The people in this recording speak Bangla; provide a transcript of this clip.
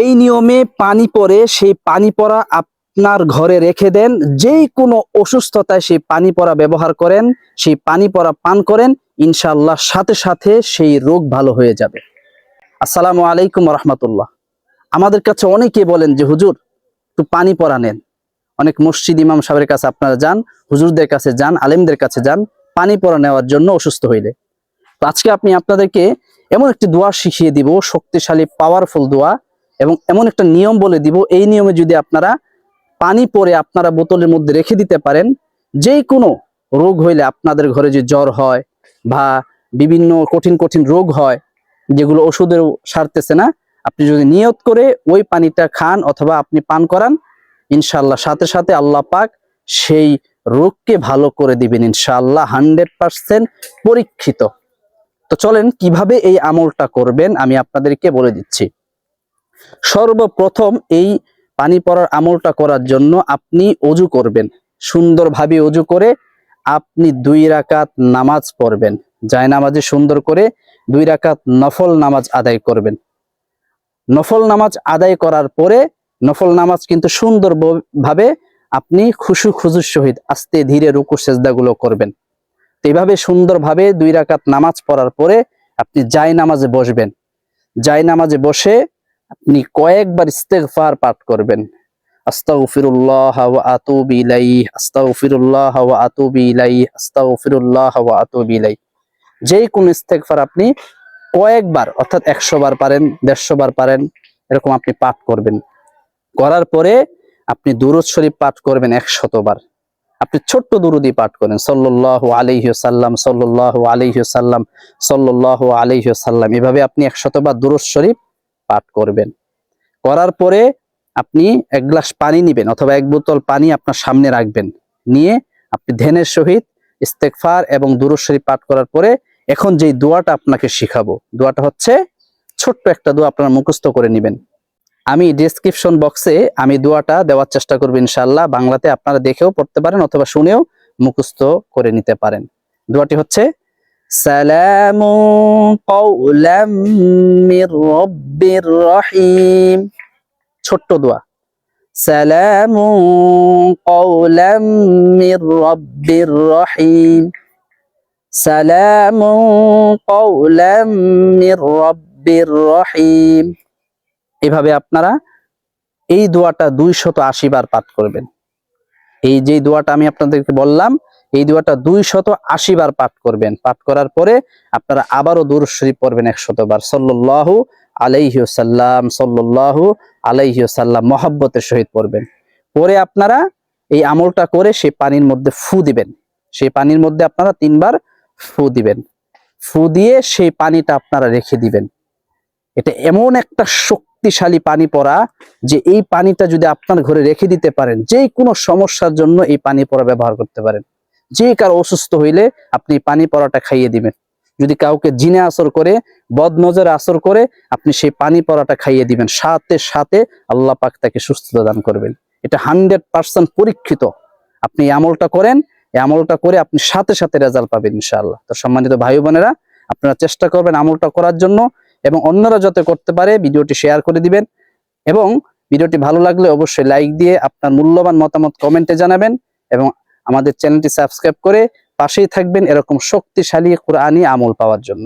এই নিয়মে পানি পরে সেই পানি পরা আপনার ঘরে রেখে দেন। যেই কোনো অসুস্থতায় সেই পানি পরা ব্যবহার করেন, সেই পানি পরা পান করেন, ইনশাআল্লাহ সাথে সাথে সেই রোগ ভালো হয়ে যাবে। আসসালামু আলাইকুম রহমতুল্লাহ আমাদের কাছে অনেকে বলেন যে, হুজুর, একটু পানি পড়া নেন। অনেক মসজিদ ইমাম সাহেবের কাছে আপনারা যান, হুজুরদের কাছে যান, আলেমদের কাছে যান, পানি পরা নেওয়ার জন্য অসুস্থ হইলে। আজকে আপনি আপনাদেরকে এমন একটি দোয়া শিখিয়ে দিব, শক্তিশালী পাওয়ারফুল দোয়া এবং এমন একটা নিয়ম বলে দিব, এই নিয়মে যদি আপনারা পানি পরে আপনারা বোতলের মধ্যে রেখে দিতে পারেন যে কোনো রোগ হইলে আপনাদের ঘরে যে জ্বর হয় বা বিভিন্ন কঠিন কঠিন রোগ হয়, যেগুলো ওষুধের সারতেছে না, আপনি যদি নিয়ত করে ওই পানিটা খান অথবা আপনি পান করান ইনশাল্লাহ সাথে সাথে আল্লাহ পাক সেই রোগকে ভালো করে দিবেন ইনশাল্লাহ হান্ড্রেড পার্সেন্ট পরীক্ষিত। তো চলেন কীভাবে এই আমলটা করবেন, আমি আপনাদেরকে বলে দিচ্ছি। সর্বপ্রথম এই পানি পড়ার আমলটা করার জন্য আপনি অজু করবেন। সুন্দরভাবে অজু করে আপনি দুই রাকাত নামাজ পড়বেন। যায় নামাজে সুন্দর করে দুই রাকাত নফল নামাজ আদায় করবেন। নফল নামাজ আদায় করার পরে নফল নামাজ কিন্তু সুন্দর ভাবে আপনি খুশু খুজুর সহিত আস্তে ধীরে রুকু সেজদাগুলো করবেন। তো এইভাবে সুন্দরভাবে দুই রাকাত নামাজ পড়ার পরে আপনি জায় নামাজে বসবেন। জায় নামাজে বসে আপনি কয়েকবার ইস্তেগফার পাঠ করবেন। আপনি কয়েকবার, অর্থাৎ একশো বার পারেন, দেড়শো বার পারেন, এরকম আপনি পাঠ করবেন। করার পরে আপনি দুরুদ শরীফ পাঠ করবেন একশতবার আপনি ছোট্ট দুরুদি পাঠ করেন, সল্লাল্লাহু আলাইহি সাল্লাম সল্লাল্লাহু আলাইহি সাল্লাম সল্লাল্লাহু আলাইহি সাল্লাম এভাবে আপনি একশতবার দুরুদ শরীফ পাঠ করবেন। করার পরে আপনি এক গ্লাস পানি নিবেন অথবা এক বোতল পানি আপনার সামনে রাখবেন। নিয়ে আপনি ধ্যানের সহিত ইস্তেকফার এবং দুরুদ শরীফ পাঠ করার পরে এখন যেই দোয়াটা আপনাকে শিখাবো, দোয়াটা হচ্ছে ছোট্ট একটা দোয়া আপনারা মুখস্থ করে নেবেন। আমি ডেসক্রিপশন বক্সে আমি দোয়াটা দেওয়ার চেষ্টা করব ইনশাল্লাহ বাংলাতে আপনারা দেখেও পড়তে পারেন অথবা শুনেও মুখস্থ করে নিতে পারেন। দোয়াটি হচ্ছে সালামু কওলাম মির রব্বির রহিম। ছোট্ট দোয়া। সালামু কওলাম মির রব্বির রহিম। সালামু কওলাম মির রব্বির রহিম। এভাবে আপনারা এই দোয়াটা দুইশত আশি বার পাঠ করবেন। এই যে দোয়াটা আমি আপনাদেরকে বললাম এই দোয়াটা দুইশত আশি বার পাঠ করবেন। পাঠ করার পরে আপনারা আবারও দূর শরীফ পড়বেন একশত বার। সল্লাল্লাহু আলাইহি সাল্লাম সল্লাল্লাহু আলাইহি সাল্লাম মহাব্বতের সহিত পড়বেন। পরে আপনারা এই আমলটা করে সেই পানির মধ্যে ফু দিবেন। সেই পানির মধ্যে আপনারা তিনবার ফু দিবেন। ফু দিয়ে সেই পানিটা আপনারা রেখে দিবেন। এটা এমন একটা শক্তিশালী পানি পড়া যে এই পানিটা যদি আপনার ঘরে রেখে দিতে পারেন যে কোনো সমস্যার জন্য এই পানি পড়া ব্যবহার করতে পারেন। যে কারও অসুস্থ হইলে আপনি পানি পড়াটা খাইয়ে দিবেন। যদি কাউকে জিনে আসর করে, বদনজরে আসর করে, আপনি সেই পানি পড়াটা খাইয়ে দিবেন। সাথে সাথে আল্লাহ পাক তাকে সুস্থতা দান করবেন। এটা হান্ড্রেড পার্সেন্ট পরীক্ষিত। আপনি আমলটা করেন আমলটা করে আপনি সাথে সাথে রেজাল্ট পাবেন ইনশাআল্লাহ। তো সম্মানিত ভাই বোনেরা, আপনারা চেষ্টা করবেন আমলটা করার জন্য এবং অন্যরা যাতে করতে পারে, ভিডিওটি শেয়ার করে দিবেন এবং ভিডিওটি ভালো লাগলে অবশ্যই লাইক দিয়ে আপনার মূল্যবান মতামত কমেন্টে জানাবেন এবং আমাদের চ্যানেলটি সাবস্ক্রাইব করে পাশেই থাকবেন এরকম শক্তিশালী কোরআনি আমল পাওয়ার জন্য।